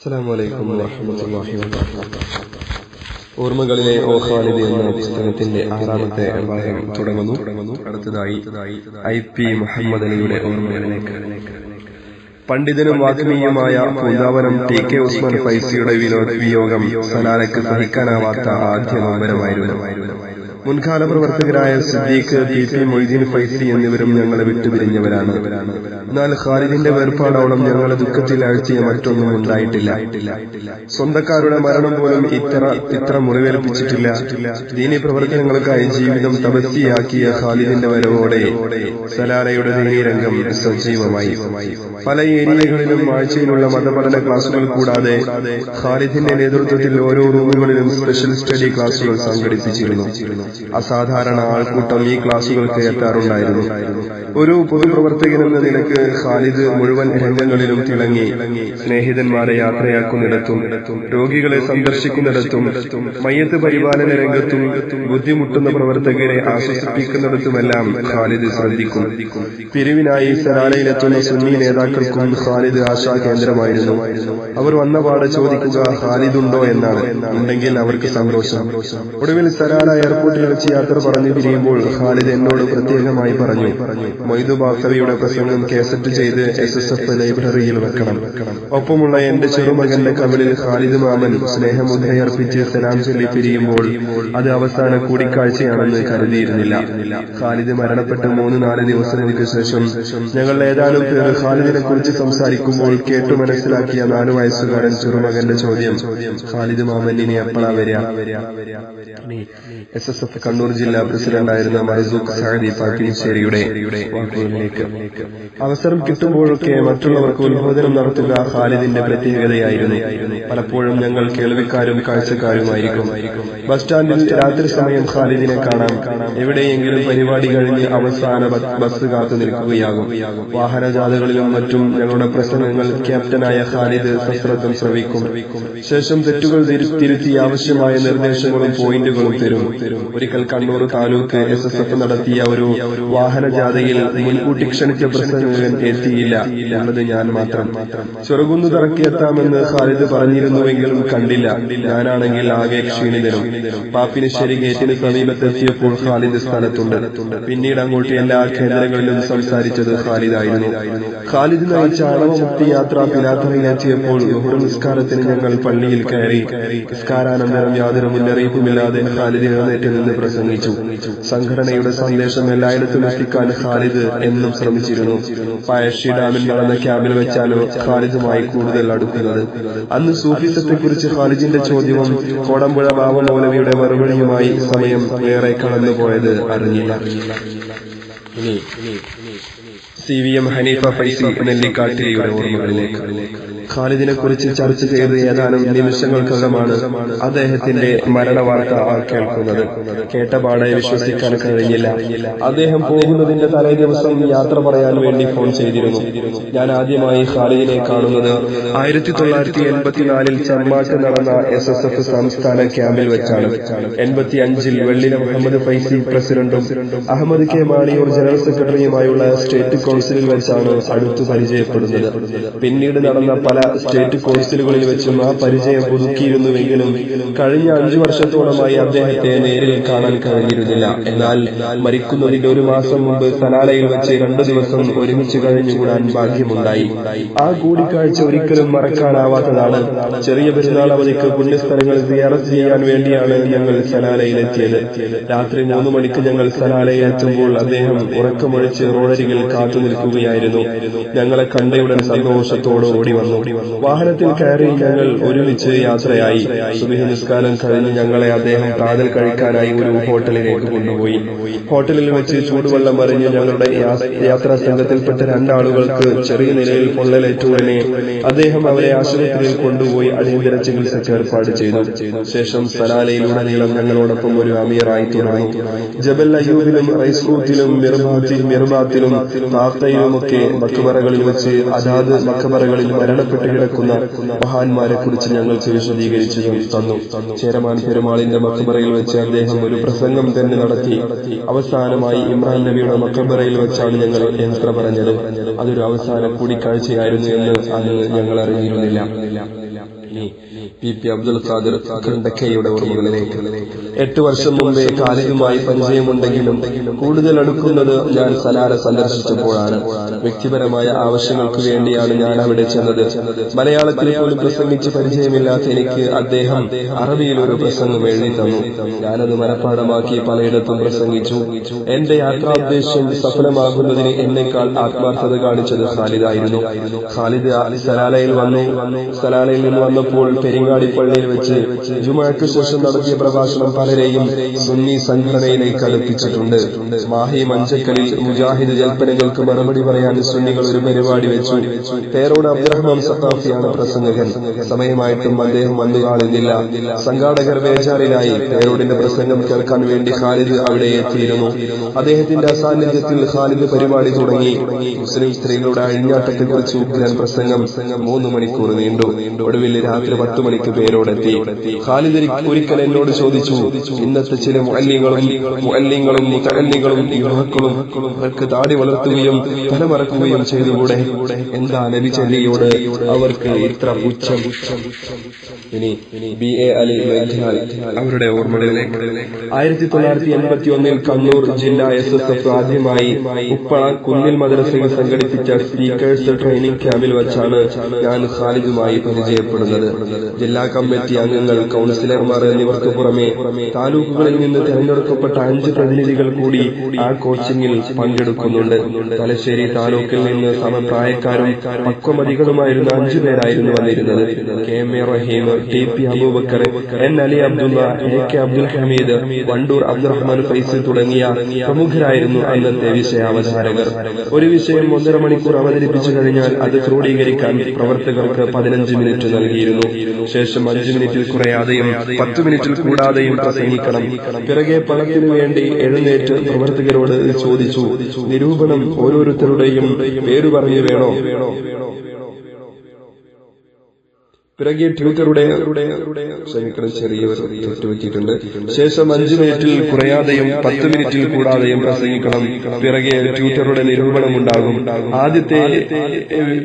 അസ്സലാമലൈക്കും ഓർമ്മകളിലെ ഓ ഖാലിദ് എന്ന പുസ്തകത്തിന്റെ ആറാമത്തെ ഭാഗം തുടങ്ങുന്നു. അടുത്തതായി ഐ പി മുഹമ്മദ് അലിയുടെ ഓർമ്മകളിലേക്ക്. പണ്ഡിതനും വാഗ്മീയുമായ പൂങ്കാവനം ടി കെ ഉസ്മാൻ ഫൈസിയുടെ വിയോഗം സലാലയ്ക്ക് സഹിക്കാനാവാത്ത ആദ്യ നൊമ്പരമായിരുന്നു മുൻകാല പ്രവർത്തകരായ സിദ്ദീഖ് പി പി മൊയ്തീൻ ഫൈസി എന്നിവരും ഞങ്ങളെ വിട്ടുപിരിഞ്ഞവരാണ്. എന്നാൽ ഖാലിദിന്റെ വേർപാടോളം ഞങ്ങളെ ദുഃഖത്തിൽ ആഴ്ചയ മറ്റൊന്നും ഉണ്ടായിട്ടില്ല. സ്വന്തക്കാരുടെ മരണം പോലും ഇത്ര ഇത്ര മുറിവേൽപ്പിച്ചിട്ടില്ല. ദീനി പ്രവർത്തനങ്ങൾക്കായി ജീവിതം തപസ്യയാക്കിയ ഖാലിദിന്റെ വരവോടെ സലാലയുടെ ദീനി രംഗം സജീവമായി. പല ഏരിയകളിലും ആഴ്ചയിലുള്ള മതപഠന ക്ലാസുകൾ കൂടാതെ ഖാലിദിന്റെ നേതൃത്വത്തിൽ ഓരോ റൂമുകളിലും സ്പെഷ്യൽ സ്റ്റഡി ക്ലാസുകൾ സംഘടിപ്പിച്ചിരുന്നു. അസാധാരണ ആൾക്കൂട്ടം ഈ ക്ലാസുകൾക്ക് എത്താറുണ്ടായിരുന്നു ഒരു പൊതുപ്രവർത്തകൻ എന്ന നിലയ്ക്ക് ഖാലിദ് മുഴുവൻ രംഗങ്ങളിലും തിളങ്ങി സ്നേഹിതന്മാരെ യാത്രയാക്കുന്നിടത്തും രോഗികളെ സന്ദർശിക്കുന്നിടത്തും മയ്യത്ത് പരിപാലന രംഗത്തും ബുദ്ധിമുട്ടുന്ന പ്രവർത്തകരെ ആശ്വസിപ്പിക്കുന്നിടത്തുമെല്ലാം ഖാലിദ് ശ്രദ്ധിക്കും. പിരിവിനായി സലാലയിലെത്തുന്ന സുന്നി നേതാക്കൾക്കും ഖാലിദ് ആശാ കേന്ദ്രമായിരുന്നു. അവർ വന്ന പാടെ ചോദിക്കുക ഖാലിദ് ഉണ്ടോ എന്നാണ്. ഉണ്ടെങ്കിൽ അവർക്ക് സന്തോഷം. ഒടുവിൽ സലാല എയർപോർട്ടിൽ വെച്ച് യാത്ര പറഞ്ഞു പിരിയുമ്പോൾ ഖാലിദ് എന്നോട് പ്രത്യേകമായി പറഞ്ഞു മൊയ്തു ബാക്കവിയുടെ പ്രസംഗം കേസറ്റ് ചെയ്ത് എസ് എസ് എഫ് ലൈബ്രറിയിൽ വെക്കണം. ഒപ്പമുള്ള എന്റെ ചെറുമകന്റെ കവിളിൽ ഖാലിദ് മാമൻ സ്നേഹമുദ്രയർപ്പിച്ച് സലാം ചൊല്ലി പിരിയുമ്പോൾ അത് അവസാന കൂടിക്കാഴ്ചയാണെന്ന് കരുതിയിരുന്നില്ല. ഖാലിദ് മരണപ്പെട്ട് മൂന്ന് നാല് ദിവസങ്ങൾക്ക് ശേഷം ഞങ്ങൾ ഏതാനും പേർ ഖാലിദിനെ കുറിച്ച് സംസാരിക്കുമ്പോൾ കേട്ടു മനസ്സിലാക്കിയ നാലു വയസ്സുകാരൻ ചെറുമകന്റെ ചോദ്യം ഖാലിദ് മാമൻ ഇനി എപ്പോഴാ വരിക? എസ് എസ് കണ്ണൂർ ജില്ലാ പ്രസിഡന്റായിരുന്ന മർസൂഖ് സഹദി പാക്കിനിശ്ശേരിയുടെ വാക്കുകളിലേക്ക്. അവസരം കിട്ടുമ്പോഴൊക്കെ മറ്റുള്ളവർക്ക് ഉത്ബോധനം നടത്തുക ഖാലിദിന്റെ പ്രത്യേകതയായിരുന്നു. പലപ്പോഴും ഞങ്ങൾ കേൾവിക്കാരും കാഴ്ചക്കാരുമായിരിക്കും. ബസ് സ്റ്റാൻഡിൽ രാത്രി സമയം ഖാലിദിനെ കാണാം. എവിടെയെങ്കിലും പരിപാടി കഴിഞ്ഞ് അവസാന ബസ് കാത്തു നിൽക്കുകയാകും. വാഹനജാഥകളിലും മറ്റും ഞങ്ങളുടെ പ്രസംഗങ്ങൾ ക്യാപ്റ്റനായ ഖാലിദ് സശ്രദ്ധം ശ്രവിക്കും. ശേഷം തെറ്റുകൾ തിരുത്തി ആവശ്യമായ നിർദ്ദേശങ്ങളും പോയിന്റുകളും തരും. ഒരിക്കൽ Kannur taluk S S F നടത്തിയ ഒരു വാഹന ജാഥയിൽ മുൻകൂട്ടി ക്ഷണിച്ച പ്രസംഗകൻ എത്തിയില്ല എന്നത് ഞാൻ മാത്രം. ചെറുകുന്നു തറക്കിയെത്താമെന്ന് ഖാലിദ് പറഞ്ഞിരുന്നുവെങ്കിലും കണ്ടില്ല. ഞാനാണെങ്കിൽ ആകെ ക്ഷീണിതനും. പാപ്പിനിശ്ശേരി ഗേറ്റിന് സമീപത്തെത്തിയപ്പോൾ ഖാലിദ് സ്ഥലത്തുണ്ട് പിന്നീട് അങ്ങോട്ട് എല്ലാ കേന്ദ്രങ്ങളിലും സംസാരിച്ചത് ഖാലിദായിരുന്നു. ഖാലിദ് നയിച്ച അളവമുക്തി യാത്ര പിലാത്തറയിലെത്തിയപ്പോൾ നിസ്കാരത്തിന് ഞങ്ങൾ പള്ളിയിൽ കയറി. നിസ്കാരാനന്തരം യാതൊരു മുന്നറിയിപ്പുമില്ലാതെ ഖാലിദ് എഴുന്നേറ്റ് നിന്ന് പ്രസംഗിച്ചു. സംഘടനയുടെ സന്ദേശം എല്ലായിടത്തും എത്തിക്കാൻ ഖാലിദ് എന്നും ശ്രമിച്ചിരുന്നു. പഴശ്ശി ഡാമിൽ നടന്ന ക്യാമ്പിൽ വെച്ചാണ് ഖാലിദുമായി കൂടുതൽ അടുക്കുന്നത്. അന്ന് സൂഫിസത്തെക്കുറിച്ച് ഖാലിദിന്റെ ചോദ്യവും കോടമ്പുഴ ബാബ മൗലവിയുടെ മറുപടിയുമായി സമയം ഏറെ കടന്നുപോയത് അറിഞ്ഞില്ല. C V M Hanifa Faizy നെല്ലിക്കാട്ടിരിയുടെ ഓർമ്മകളിലേക്ക്. ഖാലിദിനെ കുറിച്ച് ചർച്ച ചെയ്ത് ഏതാനും നിമിഷങ്ങൾക്കകമാണ് അദ്ദേഹത്തിന്റെ മരണവാർത്ത കേൾക്കുന്നത്. കേട്ടപാടെ വിശ്വസിക്കാൻ കഴിഞ്ഞില്ല അദ്ദേഹം പോകുന്നതിന്റെ തലേ ദിവസം യാത്ര പറയാൻ വേണ്ടി ഫോൺ ചെയ്തിരുന്നു. ഞാൻ ആദ്യമായി ഖാലിദിനെ കാണുന്നത് ആയിരത്തി തൊള്ളായിരത്തി എൺപത്തിനാലിൽ ചമ്മാട്ട് നടന്ന എസ് എസ് എഫ് സംസ്ഥാന ക്യാമ്പിൽ വെച്ചാണ്. എൺപത്തി അഞ്ചിൽ വെള്ളില മുഹമ്മദ് ഫൈസി പ്രസിഡന്റും അഹമ്മദ് കെ മാണിയൂർ ജനറൽ സെക്രട്ടറിയുമായുള്ള സ്റ്റേറ്റ് കൌൺസിലിൽ വെച്ചാണ് അടുത്തു പരിചയപ്പെടുന്നത്. പിന്നീട് നടന്ന പല സ്റ്റേറ്റ് കൌൺസിലുകളിൽ വെച്ചും ആ പരിചയം പുതുക്കിയിരുന്നുവെങ്കിലും കഴിഞ്ഞ അഞ്ചു വർഷത്തോളമായി അദ്ദേഹത്തെ നേരിൽ കാണാൻ കഴിഞ്ഞിരുന്നില്ല. എന്നാൽ മരിക്കുന്നതിന്റെ ഒരു മാസം മുമ്പ് സനാലയിൽ വെച്ച് രണ്ടു ദിവസം ഒരുമിച്ച് കഴിഞ്ഞുകൂടാൻ ഭാഗ്യമുണ്ടായി. ആ കൂടിക്കാഴ്ച ഒരിക്കലും മറക്കാനാവാത്തതാണ്. ചെറിയ പെരുന്നാൾ അവധിക്ക് പുണ്യസ്ഥലങ്ങൾ സിയാറത്ത് ചെയ്യാൻ വേണ്ടിയാണ് ഞങ്ങൾ സനാലയിലെത്തിയത്. രാത്രി മൂന്ന് മണിക്ക് ഞങ്ങൾ സനാലയിൽ എത്തുമ്പോൾ അദ്ദേഹം ഉറക്കമൊഴിച്ച് റോഡരികിൽ കാത്തു നിൽക്കുകയായിരുന്നു. ഞങ്ങളെ കണ്ടയുടൻ സന്തോഷത്തോടെ ഓടി വന്നു. വാഹനത്തിൽ കയറി ഞങ്ങൾ ഒരുമിച്ച് യാത്രയായി. സുബിഹി നിസ്കാരം കഴിഞ്ഞ് ഞങ്ങളെ അദ്ദേഹം പ്രാതൽ കഴിക്കാനായി ഒരു ഹോട്ടലിലേക്ക് കൊണ്ടുപോയി. ഹോട്ടലിൽ വെച്ച് ചൂടുവെള്ളം അറിഞ്ഞ് ഞങ്ങളുടെ യാത്രാ സംഘത്തിൽപ്പെട്ട രണ്ടാളുകൾക്ക് ചെറിയ നിലയിൽ പൊള്ളലേറ്റുവനെ അദ്ദേഹം അവരെ ആശുപത്രിയിൽ കൊണ്ടുപോയി അടിയന്തര ചികിത്സയ്ക്ക് ഏർപ്പാട് ചെയ്തു. ശേഷം സലാലയിലുടനീളം ഞങ്ങളോടൊപ്പം ഒരു അമീറായി തുടർന്നു. ജബൽ അയ്യൂബിലും റൈസ്കൂത്തിലും മിർബാത്തിലും മിർബാത്തിലും താത്തയിലുമൊക്കെ മക്കബറകളിൽ വെച്ച് അതാത് മക്കബറകളിൽ മരണപ്പെട്ട് കിടക്കുന്ന മഹാന്മാരെ കുറിച്ച് ഞങ്ങൾ വിശദീകരിച്ചു തന്നു. ചേരമാൻ പെരുമാളിന്റെ മക്കബറയിൽ വെച്ച് അദ്ദേഹം ഒരു പ്രസംഗം തന്നെ നടത്തി. അവസാനമായി ഇമ്രാൻ നബിയുടെ മക്കബറയിൽ വെച്ചാണ് ഞങ്ങൾ യന്ത്ര പറഞ്ഞത്? അതൊരു അവസാന കൂടിക്കാഴ്ചയായിരുന്നു എന്ന് അന്ന് ഞങ്ങൾ അറിഞ്ഞിരുന്നില്ല. പി പി അബ്ദുൽ ഖാദിർ ഖണ്ടക്കയുടെ ഓർമ്മകളിലേക്ക് എട്ട് വർഷം മുമ്പേ കാലികമായി പരിചയമുണ്ടെങ്കിലും കൂടുതൽ അടുക്കുന്നത് ഞാൻ സലാല സന്ദർശിച്ചപ്പോഴാണ്. വ്യക്തിപരമായ ആവശ്യങ്ങൾക്ക് വേണ്ടിയാണ് ഞാൻ അവിടെ ചെന്നത്. മലയാളത്തിൽ പോലും പ്രസംഗിച്ച് പരിചയമില്ലാത്ത എനിക്ക് അദ്ദേഹം അറബിയിൽ ഒരു പ്രസംഗം എഴുതി തന്നു. ഞാനത് മനഃപ്പാടമാക്കി പലയിടത്തും പ്രസംഗിച്ചു. എന്റെ യാത്രാദ്ദേശം സഫലമാകുന്നതിന് എന്നെക്കാൾ ആത്മാർത്ഥത കാണിച്ചത് ഖാലിദായിരുന്നു. ഖാലിദ് സലാലയിൽ വന്നു. സലാലയിൽ നിന്ന് വന്നപ്പോൾ പെരിങ്ങാടി പള്ളിയിൽ വെച്ച് ജുമാക്ക് ശേഷം നടത്തിയ പ്രഭാഷണം പലരെയും സുന്നി സംഘടനയിലേക്ക് അടുപ്പിച്ചിട്ടുണ്ട്. മാഹി മഞ്ചക്കലിൽ മുജാഹിദ് ജൽപ്പനകൾക്ക് മറുപടി പറയാൻ സുന്നികൾ ഒരു പരിപാടി വെച്ചു. പേരോട് അബ്ദുറഹ്മാൻ സത്താഫിയാണ് പ്രസംഗകൻ. സമയമായിട്ടും അദ്ദേഹം വന്നു കാണുന്നില്ല സംഘാടകർ വേചാറിലായി പേരോടിന്റെ പ്രസംഗം കേൾക്കാൻ വേണ്ടി ഖാലിദ് അവിടെ എത്തിയിരുന്നു. അദ്ദേഹത്തിന്റെ അസാന്നിധ്യത്തിൽ ഖാലിദ് പരിപാടി തുടങ്ങി. മുസ്ലിം സ്ത്രീകളുടെ അഴിഞ്ഞാട്ടത്തെക്കുറിച്ച് ഉഗ്രൻ പ്രസംഗം മൂന്ന് മണിക്കൂർ നീണ്ടു. ഒടുവിൽ രാത്രി പത്ത് മണിക്ക് പേരോടെത്തി. ഖാലിദ് ഒരിക്കൽ എന്നോട് ചോദിച്ചു ഇന്നത്തെ ചില മുഅല്ലിങ്ങളും മുഅല്ലിങ്ങളും മുതഅല്ലികളും യുവാക്കളും അവർക്ക് താടി വളർത്തുകയും തലമറക്കുകയും ചെയ്തുകൂടെ? എന്താ നബി ചല്ലിയോട്? അവർക്ക് ഇത്ര പുച്ഛം. ഇനി ബി എ അലി അവരുടെ ഓർമ്മകളിലേക്ക്. ആയിരത്തി തൊള്ളായിരത്തി എൺപത്തി ഒന്നിൽ കണ്ണൂർ ജില്ലാ എസ് എസ് എഫ് ആദ്യമായി ഉപ്പള കുന്നിൽ മദ്രസയിൽ സംഘടിപ്പിച്ച സ്പീക്കേഴ്സ് ട്രെയിനിങ് ക്യാമ്പിൽ വെച്ചാണ് ഞാൻ ഖാലിദുമായി പരിചയപ്പെടുന്നത്. ജില്ലാ കമ്മിറ്റി അംഗങ്ങൾ കൌൺസിലർമാർ എന്നിവർക്ക് പുറമെ താലൂക്കുകളിൽ നിന്ന് തെരഞ്ഞെടുക്കപ്പെട്ട അഞ്ച് പ്രതിനിധികൾ കൂടി ആ കോച്ചിംഗിൽ പങ്കെടുക്കുന്നുണ്ട്. തലശ്ശേരി താലൂക്കിൽ നിന്ന് സമപ്രായക്കാരും പക്വമതികളുമായിരുന്ന അഞ്ചു പേരായിരുന്നു വന്നിരുന്നത്. K M A Rahim T P Abubakar N Ali Abdulla A K Abdul Hameed Wandoor Abdurahman Faizal തുടങ്ങിയ പ്രമുഖരായിരുന്നു അന്നത്തെ വിഷയാവതാരകർ. ഒരു വിഷയം ഒന്നര മണിക്കൂർ അവതരിപ്പിച്ചു കഴിഞ്ഞാൽ അത് ക്രോഡീകരിക്കാൻ പ്രവർത്തകർക്ക് പതിനഞ്ച് മിനിറ്റ് നൽകിയിരുന്നു. ശേഷം അഞ്ച് മിനിറ്റിൽ കുറയാതെയും പത്ത് മിനിറ്റിൽ കൂടാതെയും പ്രസംഗിക്കണം. പിറകെ പണത്തിനു വേണ്ടി എഴുന്നേറ്റ് പ്രവർത്തകരോട് ചോദിച്ചു. നിരൂപണം ഓരോരുത്തരുടെയും പേര് പറഞ്ഞു വേണോ? പിറകെ ട്യൂറ്ററുടെ ക്ഷമിക്കണം ചെറിയൊരു തെറ്റുപറ്റിയിട്ടുണ്ട് ശേഷം അഞ്ചു മിനിറ്റിൽ കുറയാതെയും പത്ത് മിനിറ്റിൽ കൂടാതെയും പ്രസംഗിക്കണം. പിറകെ ട്യൂറ്ററുടെ നിരൂപണം ഉണ്ടാകും ആദ്യത്തെ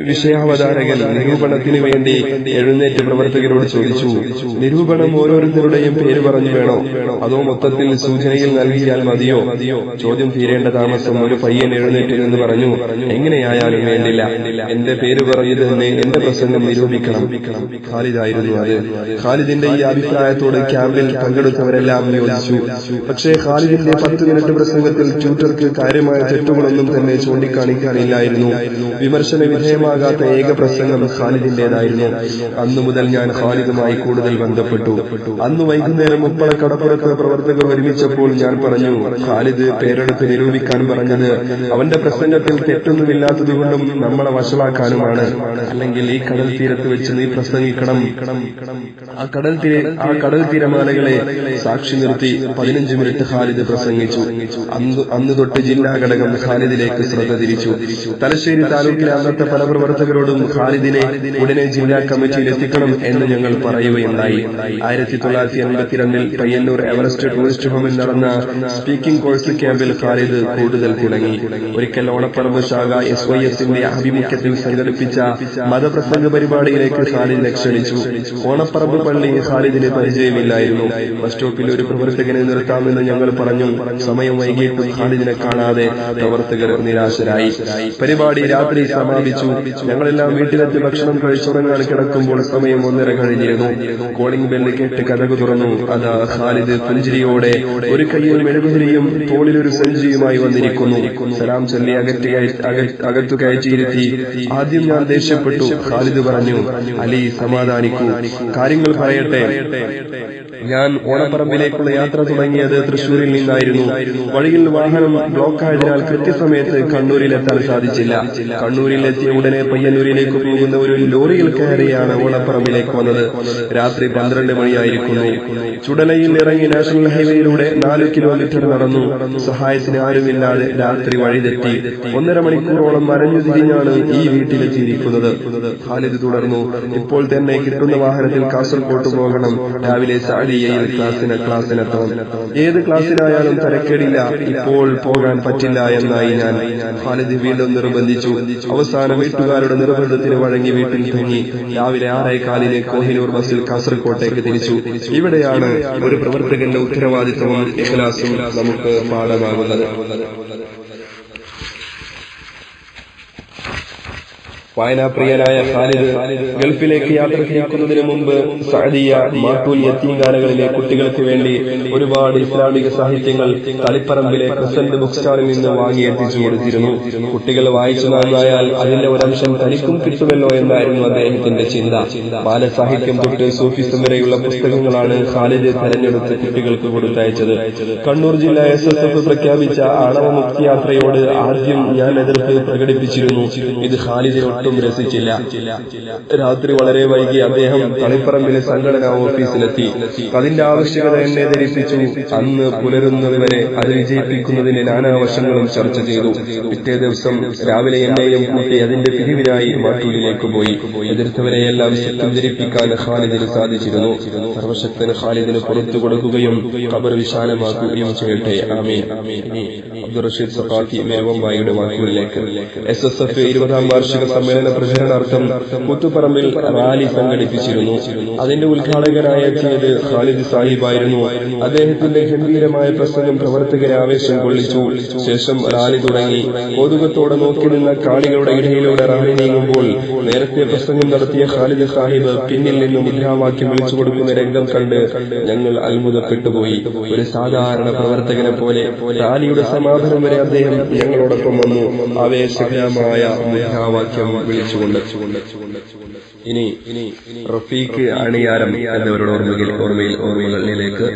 വിഷയാവതാരകൻ നിരൂപണത്തിന് വേണ്ടി എഴുന്നേറ്റ് പ്രവർത്തകരോട് ചോദിച്ചു നിരൂപണം ഓരോരുത്തരുടെയും പേര് പറഞ്ഞു വേണോ? അതോ മൊത്തത്തിൽ സൂചനയിൽ നൽകിയാൽ മതിയോ? ചോദ്യം തീരേണ്ട താമസം ഒരു പയ്യൻ എഴുന്നേറ്റ് എന്ന് പറഞ്ഞു എങ്ങനെയായാലും വേണ്ടില്ല. എന്റെ പേര് പറഞ്ഞു തന്നെ എന്റെ പ്രസംഗം നിരൂപിക്കണം. ഖാലിദായിരുന്നു അത്. ഖാലിദിന്റെ ഈ അഭിപ്രായത്തോട് ക്യാമ്പിൽ പങ്കെടുത്തവരെല്ലാം യോജിച്ചു പക്ഷേ ഖാലിദിന്റെ പത്ത് മിനിറ്റ് പ്രസംഗത്തിൽ ട്യൂറ്റർക്ക് കാര്യമായ തെറ്റുകളൊന്നും തന്നെ ചൂണ്ടിക്കാണിക്കാനില്ലായിരുന്നു. വിമർശന വിധേയമാകാത്ത ഏക പ്രസംഗം ഖാലിദിന്റേതായിരുന്നു. അന്നു മുതൽ ഞാൻ ഖാലിദുമായി കൂടുതൽ ബന്ധപ്പെട്ടു. അന്ന് വൈകുന്നേരം ഉപ്പള കടപ്പുറത്ത് പ്രവർത്തകർ ഒരുമിച്ചപ്പോൾ ഞാൻ പറഞ്ഞു ഖാലിദ് പേരെടുത്ത് നിരൂപിക്കാൻ പറഞ്ഞത് അവന്റെ പ്രസംഗത്തിൽ തെറ്റൊന്നുമില്ലാത്തതുകൊണ്ടും നമ്മളെ വഷളാക്കാനുമാണ്. അല്ലെങ്കിൽ ഈ കടൽ തീരത്ത് വെച്ച് നീ പ്രസംഗിക്കണം ആ കടൽ ആ കടൽ തീരമാലകളെ സാക്ഷി നിർത്തി പതിനഞ്ച് മിനിറ്റ് ഖാലിദ് പ്രസംഗിച്ചു. അന്ന് തൊട്ട് ജില്ലാ ഘടകം ഖാലിദിലേക്ക് ശ്രദ്ധ തിരിച്ചു. തലശ്ശേരി താലൂക്കിലെ അന്നത്തെ പല പ്രവർത്തകരോടും ഖാലിദിനെ ഉടനെ ജില്ലാ കമ്മിറ്റിയിൽ എത്തിക്കണം എന്ന് ഞങ്ങൾ പറയുകയുണ്ടായി. ആയിരത്തി തൊള്ളായിരത്തി എൺപത്തിരണ്ടിൽ പയ്യന്നൂർ എവറസ്റ്റ് ടൂറിസ്റ്റ് ഹോമിൽ നടന്ന സ്പീക്കിംഗ് കോഴ്സ് ക്യാമ്പിൽ ഖാലിദ് കൂടുതൽ തുടങ്ങി. ഒരിക്കൽ ഓണപ്പറമ്പ് ശാഖ എസ് വൈ എസിന്റെ ആഭിമുഖ്യത്തിൽ സംഘടിപ്പിച്ച മതപ്രസംഗ പരിപാടിയിലേക്ക് ഖാലിദിനെ ക്ഷണിച്ചു. ഓണപ്പറമ്പ് പള്ളി ഖാലിദിന് പരിചയമില്ലായിരുന്നു. ബസ് സ്റ്റോപ്പിൽ ഒരു പ്രവർത്തകനെ നിർത്താമെന്ന് ഞങ്ങൾ പറഞ്ഞു. സമയം വൈകിട്ട് ഖാലിദിനെ കാണാതെ പ്രവർത്തകർ നിരാശരായി. പരിപാടി രാത്രി സമാപിച്ചു. ഞങ്ങളെല്ലാം വീട്ടിലെത്തി ഭക്ഷണം കഴിച്ചുറങ്ങാൻ കിടക്കുമ്പോൾ സമയം ഒന്നര കഴിഞ്ഞിരുന്നു. കോളിംഗ് ബെല്ല് കേട്ട് കഥകു തുറന്നു. അതാ ഖാലിദ് പുഞ്ചിരിയോടെ ഒരു കയ്യിൽ മെഴുകുതിരിയും തോളിലൊരു സഞ്ചിയുമായി വന്നിരിക്കുന്നു. സലാം ചൊല്ലി അകറ്റി അകത്തു കയറ്റിയിരുത്തി. ആദ്യം ഞാൻ ദേഷ്യപ്പെട്ടു. ഖാലിദ് പറഞ്ഞു അലി സമാധാനിക്കൂ കാര്യങ്ങൾ പറയട്ടെ ഞാൻ ഓണപ്പറമ്പിലേക്കുള്ള യാത്ര തുടങ്ങിയത് തൃശൂരിൽ നിന്നായിരുന്നു. വഴിയിൽ വാഹനം ബ്ലോക്ക് ആയതിനാൽ കൃത്യസമയത്ത് കണ്ണൂരിൽ എത്താൻ സാധിച്ചില്ല. കണ്ണൂരിൽ എത്തിയ ഉടനെ പയ്യന്നൂരിലേക്ക് പോകുന്ന ഒരു ലോറിയിൽ കയറിയാണ് ഓണപ്പറമ്പിലേക്ക് വന്നത്. രാത്രി പന്ത്രണ്ട് മണിയായിരിക്കുന്നു. ചുടലയിൽ ഇറങ്ങി നാഷണൽ ഹൈവേയിലൂടെ നാല് കിലോമീറ്റർ നടന്നു. സഹായത്തിന് ആരുമില്ലാതെ രാത്രി വഴിതെറ്റി. ഒന്നര മണിക്കൂറോളം മരഞ്ഞു തിരിഞ്ഞാണ് ഈ വീട്ടിലെത്തിയിരിക്കുന്നത്. ഖാലിദ് തുടർന്നു. ഇപ്പോൾ തന്നെ കിട്ടുന്ന വാഹനത്തിൽ കാസർകോട്ട് പോകണം. രാവിലെ സാരിയയിൽ ക്ലാസ്സിന് ക്ലാസ്സിനെത്തണം ഏത് ക്ലാസ്സിലായാലും തരക്കേടില്ല. ഇപ്പോൾ പോകാൻ പറ്റില്ല എന്നായി ഞാൻ ഖാലിദ് വീണ്ടും നിർബന്ധിച്ചു. അവസാനം വീട്ടുകാരുടെ നിർബന്ധത്തിന് വഴങ്ങി വീട്ടിൽ തങ്ങി. രാവിലെ ആറേകാലിന് കോഹിനൂർ ബസ്സിൽ കാസർകോട്ടേക്ക് തിരിച്ചു. ഇവിടെയാണ് ഒരു പ്രവർത്തകന്റെ ഉത്തരവാദിത്വവും ഇഖലാസും നമുക്ക് പാഠമാകുന്നത്. വായനാപ്രിയനായ ഖാലിദ് ഗൾഫിലേക്ക് യാത്ര തിരിക്കുന്നതിന് മുമ്പ് സഅദിയ മാട്ടൂൽ യത്തീംഖാനകളിലെ കുട്ടികൾക്ക് വേണ്ടി ഒരുപാട് ഇസ്ലാമിക സാഹിത്യങ്ങൾ തളിപ്പറമ്പിലെ പ്രസന്റ് ബുക്ക് സ്റ്റാളിൽ നിന്ന് വാങ്ങി എത്തിച്ചു കൊടുത്തിരുന്നു. കുട്ടികൾ വായിച്ചു നന്നായാൽ അതിന്റെ ഒരംശം തനിക്കും കിട്ടുമല്ലോ എന്നായിരുന്നു അദ്ദേഹത്തിന്റെ ചിന്ത. ബാലസാഹിത്യം തൊട്ട് സൂഫിസം വരെയുള്ള പുസ്തകങ്ങളാണ് ഖാലിദ് തെരഞ്ഞെടുത്ത് കുട്ടികൾക്ക് കൊടുത്തയച്ചത്. കണ്ണൂർ ജില്ല എസ് എസ് എഫ് പ്രഖ്യാപിച്ച ആണവ മുക്തി യാത്രയോട് ആദ്യം ഞാൻ എതിർപ്പ് പ്രകടിപ്പിച്ചിരുന്നു. ഇത് ഖാലിദിന് ഒട്ടും രസിച്ചില്ല. രാത്രി വളരെ വൈകി അദ്ദേഹം തളിപ്പറമ്പിലെ സംഘടനാ ഓഫീസിലെത്തി. അതിന്റെ ആവശ്യകത എന്നെ ധരിപ്പിച്ചു അന്ന് പുലരുന്നതുവരെ അത് വിജയിപ്പിക്കുന്നതിന്റെ നാനാവശങ്ങളും ചർച്ച ചെയ്തു. പിറ്റേ ദിവസം രാവിലെ എന്നെയും കൂട്ടി അതിന്റെ പിരിവിനായി മാട്ടൂരിലേക്ക് പോയി. എതിർത്തവരെയെല്ലാം സത്യം ധരിപ്പിക്കാൻ ഖാലിദിന് സാധിച്ചിരുന്നു. സർവശക്തന് ഖാലിദിന് പുറത്തു കൊടുക്കുകയും ഖബർ വിശാലമാക്കുകയും ചെയ്യട്ടെ. ആമീൻ. അബ്ദുൾ റഷീദ് മേവമ്മായിയുടെ വാക്കുകളിലേക്ക് എസ് എസ് എഫ് ഇരുപതാം വാർഷിക സമ്മേളന പ്രചരണാർത്ഥം കുത്തുപറമ്പിൽ റാലി സംഘടിപ്പിച്ചിരുന്നു. അതിന്റെ ഉദ്ഘാടകരായ എത്തിയത് ഖാലിദ് സാഹിബായിരുന്നു. അദ്ദേഹത്തിന്റെ ഗംഭീരമായ പ്രസംഗം പ്രവർത്തകരെ ആവേശം കൊള്ളിച്ചു. ശേഷം റാലി തുടങ്ങി. കൊതുകത്തോടെ നോക്കി നിന്ന കാണികളുടെ ഇടയിലൂടെ റാലി നീങ്ങുമ്പോൾ നേരത്തെ പ്രസംഗം നടത്തിയ ഖാലിദ് സാഹിബ് പിന്നിൽ നിന്നും മുദ്രാവാക്യം വിളിച്ചു കൊടുക്കുന്ന രംഗം കണ്ട് ഞങ്ങൾ അത്ഭുതപ്പെട്ടുപോയി. ഒരു സാധാരണ പ്രവർത്തകനെ പോലെ റാലിയുടെ സമാപനം വരെ അദ്ദേഹം ഞങ്ങളോടൊപ്പം വന്നു. ആവേശകരമായ മുദ്രാവാക്യം. വിളിച്ചുകൊണ്ട് ഇനി ഇനി റഫീഖ് അണിയാരം എന്നിവരുടെ ഓർമ്മയിൽ ഓർമ്മയിൽ ഓർമ്മകളിലേക്ക്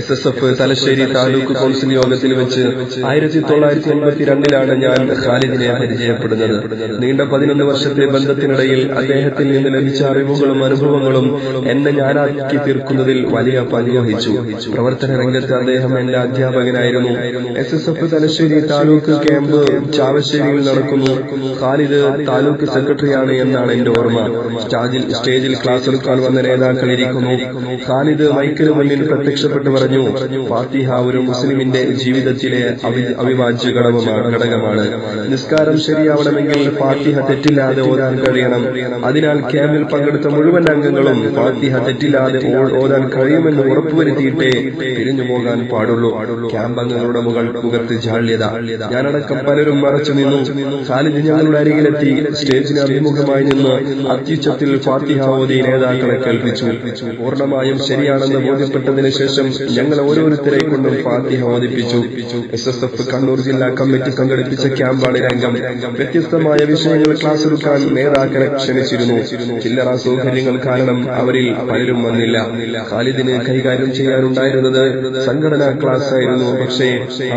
S S F Thalassery taluk council യോഗത്തിൽ വെച്ച് ആയിരത്തി തൊള്ളായിരത്തി എൺപത്തിരണ്ടിലാണ് ഞാൻ ഖാലിദിനെ പരിചയപ്പെടുന്നത്. നീണ്ട പതിനൊന്ന് വർഷത്തെ ബന്ധത്തിനിടയിൽ അദ്ദേഹത്തിൽ നിന്ന് ലഭിച്ച അറിവുകളും അനുഭവങ്ങളും എന്നെ ഞാനാക്കി തീർക്കുന്നതിൽ വലിയ പങ്ക് വഹിച്ചു. പ്രവർത്തന രംഗത്ത് അദ്ദേഹം എന്റെ അധ്യാപകനായിരുന്നു. S S F Thalassery taluk camp ചാവശ്ശേരിയിൽ നടക്കുന്നു. ഖാലിദ് താലൂക്ക് സെക്രട്ടറിയാണ് എന്നാണ് എന്റെ ഓർമ്മ. സ്റ്റേജിൽ സ്റ്റേജിൽ ക്ലാസ് എടുക്കാൻ വന്ന നേതാക്കൾ ഇരിക്കുന്നു. ഖാലിദ് മൈക്കിന് മുന്നിൽ പ്രത്യക്ഷപ്പെട്ട് പറഞ്ഞു ഫാത്തിഹ ഒരു മുസ്ലിമിന്റെ ജീവിതത്തിലെ അവി- അവിഭാജ്യ ഘടകമാണ് ഘടകമാണ്. നിസ്കാരം ശരിയാവണമെങ്കിൽ ഫാത്തിഹ തെറ്റില്ലാതെ ഓതാൻ കഴിയണം. അതിനാൽ ക്യാമ്പിൽ പങ്കെടുത്ത മുഴുവൻ അംഗങ്ങളും ഫാത്തിഹ തെറ്റില്ലാതെ ഓതാൻ കഴിയുമെന്ന് ഉറപ്പുവരുത്തിയിട്ടേ പിരിഞ്ഞു പോകാൻ പാടുള്ളൂ. ക്യാമ്പ് അംഗങ്ങളുടെ മുകൾ മുഖത്ത് ജാള്യത. ഞാനടക്കം പലരും മറച്ചു നിന്നു. ഖാലിദ് ഞങ്ങളുടെ അരികിലെത്തി. സ്റ്റേജിന് അഭിമുഖമായി നിന്ന് അത്യുച്ചത്തിൽ ഫാത്തിഹ ഓതി നേതാക്കളെ കേൾപ്പിച്ചു. പൂർണമായും ശരിയാണെന്ന് ബോധ്യപ്പെട്ടതിന് ശേഷം ഞങ്ങൾ ഓരോരുത്തരെ കൊണ്ടും ഫാത്തിഹ ഓദിപ്പിച്ചു എസ് എസ് എഫ് കണ്ണൂർ ജില്ലാ കമ്മിറ്റി സംഘടിപ്പിച്ച ക്യാമ്പാണ് രംഗം. വ്യത്യസ്തമായ വിഷയങ്ങൾ ക്ലാസ് എടുക്കാൻ നേതാക്കളെ ക്ഷണിച്ചിരുന്നു. ചില്ലറ സൗകര്യങ്ങൾ കാരണം അവരിൽ പലരും വന്നില്ല. ഖാലിദിന് കൈകാര്യം ചെയ്യാനുണ്ടായിരുന്നത് സംഘടനാ ക്ലാസ് ആയിരുന്നു. പക്ഷേ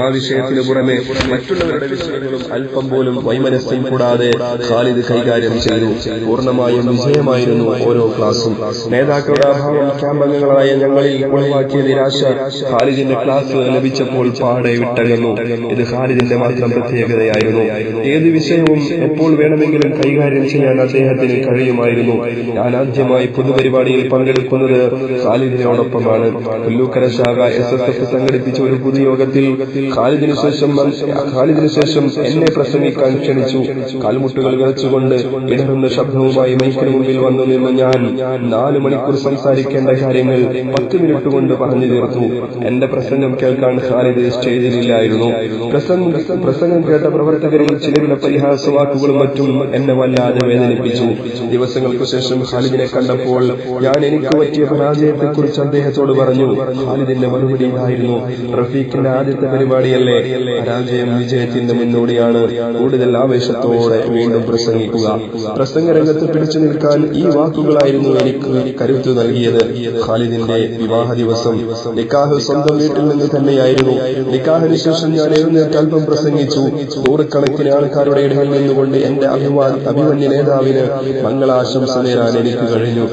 ആ വിഷയത്തിന് പുറമെ മറ്റുള്ളവരുടെ വിഷയങ്ങളും അല്പം പോലും വൈമനസ്യം കൂടാതെ ഖാലിദ് കൈകാര്യം ചെയ്തു. പൂർണമായും വിജയമായിരുന്നു ഓരോ ക്ലാസും നേതാക്കളുടെ അഭാവം ക്യാമ്പ് അംഗങ്ങളായ ഞങ്ങളിൽ ഒഴിവാക്കിയ നിരാശ ഖാലിദിന്റെ ക്ലാസ് ലഭിച്ചപ്പോൾ പാടെ വിട്ടകന്നു. ഇത് ഖാലിദിന്റെ മാത്രം പ്രത്യേകതയായിരുന്നു. ഏത് വിഷയവും എപ്പോൾ വേണമെങ്കിലും കൈകാര്യം ചെയ്യാൻ അദ്ദേഹത്തിന് കഴിയുമായിരുന്നു. ഞാൻ ആദ്യമായി പൊതുപരിപാടിയിൽ പങ്കെടുക്കുന്നത് ഖാലിദിനോടൊപ്പമാണ്. പുല്ലൂക്കര ശാഖ എസ് എസ് എഫ് സംഘടിപ്പിച്ച ഒരു പൊതുയോഗത്തിൽ ഖാലിദിനു ശേഷം ഖാലിദിനു ശേഷം എന്നെ പ്രസംഗിക്കാൻ ക്ഷണിച്ചു. കാൽമുട്ടുകൾ വിറച്ചുകൊണ്ട് ഇടറുന്ന ശബ്ദവുമായി മുമ്പിൽ വന്നു നിന്ന് ഞാൻ നാല് മണിക്കൂർ സംസാരിക്കേണ്ട കാര്യങ്ങൾ പത്ത് മിനിറ്റ് കൊണ്ട് പറഞ്ഞു തീർത്തു. എന്റെ പ്രസംഗം കേൾക്കാൻ ഖാലിദ് സ്റ്റേജിലില്ലായിരുന്നു. പ്രസംഗം പ്രസംഗം കേട്ട പ്രവർത്തകരിൽ ചിലരുടെ പരിഹാസവാക്കുകളും മറ്റും എന്നെ വല്ലാതെ വേദനിപ്പിച്ചു. ദിവസങ്ങൾക്ക് ശേഷം ഖാലിദിനെ കണ്ടപ്പോൾ ഞാൻ എനിക്ക് പറ്റിയ പരാജയത്തെക്കുറിച്ച് അദ്ദേഹത്തോട് പറഞ്ഞു ഖാലിദിന്റെ മറുപടി ഇതായിരുന്നു. റഫീഖിന്റെ ആദ്യത്തെ പരിപാടിയല്ലേ? പരാജയം വിജയത്തിന്റെ മുന്നോടിയാണ്. കൂടുതൽ ആവേശത്തോടെ വീണ്ടും പ്രസംഗിക്കുക. പ്രസംഗരംഗത്ത് പിടിച്ചു നിൽക്കാൻ ഈ വാക്കുകളായിരുന്നു എനിക്ക് കരുത്തു നൽകിയത്. ഖാലിദിന്റെ വിവാഹ ദിവസം നിക്കാഹ് സ്വന്തം വീട്ടിൽ നിന്ന് തന്നെയായിരുന്നു. നിക്കാഹിന് ശേഷം ഞാൻ എഴുന്നേറ്റ് അല്പം പ്രസംഗിച്ചു. നൂറുകണക്കിന് ആൾക്കാരുടെ ഇടയിൽ നിന്നുകൊണ്ട് എന്റെ അഭിമാൻ അഭിമന്യ നേതാവിന് മംഗളാശംസ നേരാൻ എനിക്ക് കഴിഞ്ഞു.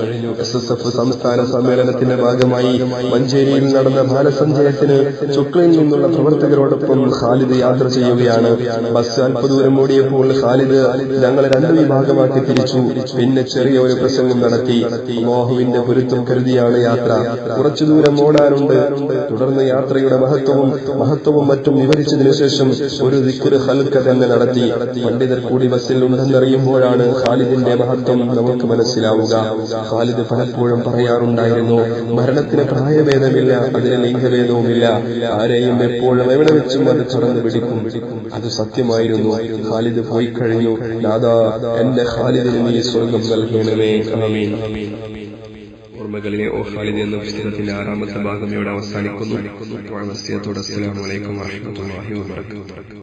എസ് എസ് എഫ് സംസ്ഥാന സമ്മേളനത്തിന്റെ ഭാഗമായി മഞ്ചേരിയിൽ നടന്ന ബാലസഞ്ചയത്തിന് ചുക്ലയിൽ നിന്നുള്ള പ്രവർത്തകരോടൊപ്പം ഖാലിദ് യാത്ര ചെയ്യുകയാണ്. ബസ് അല്പദൂരം ഓടിയപ്പോൾ ഖാലിദ് ഞങ്ങളെ രണ്ട് വിഭാഗമാക്കി തിരിച്ചു. പിന്നെ ചെറിയ ഒരു പ്രസംഗം നടത്തി മോഹുവിന്റെ പൊരുത്തം കരുതിയാണ് യാത്ര. കുറച്ചു ദൂരം ഓടാനുണ്ട്. തുടർന്ന് യാത്രയുടെ മഹത്വവും മഹത്വവും മറ്റും വിവരിച്ചതിനു ശേഷം ഒരു ദിക്കറ് ഹൽക്ക തന്നെ നടത്തി. പണ്ഡിതർ കൂടി ബസ്സിൽ ഉണ്ടെന്നറിയുമ്പോഴാണ് ഖാലിദിന്റെ മഹത്വം നമുക്ക് മനസ്സിലാവുക. ഖാലിദ് പലപ്പോഴും പറയാറുണ്ടായിരുന്നു മരണത്തിന് പ്രായഭേദമില്ല അതിന് ലിംഗഭേദവുമില്ല. ആരെയും എപ്പോഴും എവിടെ വെച്ചും അത് തുറന്നു പിടിക്കും. അത് സത്യമായിരുന്നു. ഖാലിദ് പോയി കഴിഞ്ഞു. ദാദാ എന്റെ ഖാലിദിന് നീ സ്വർഗം നൽകണമേ. ഓർമ്മകളിലെ ഓ ഖാലിദ് എന്ന പുസ്തകത്തിന്റെ ആറാമത്തെ ഭാഗം ഇവിടെ അവസാനിക്കുന്നു. അസ്സലാമു അലൈക്കും വറഹ്മത്തുള്ളാഹി വബറകാതുഹു.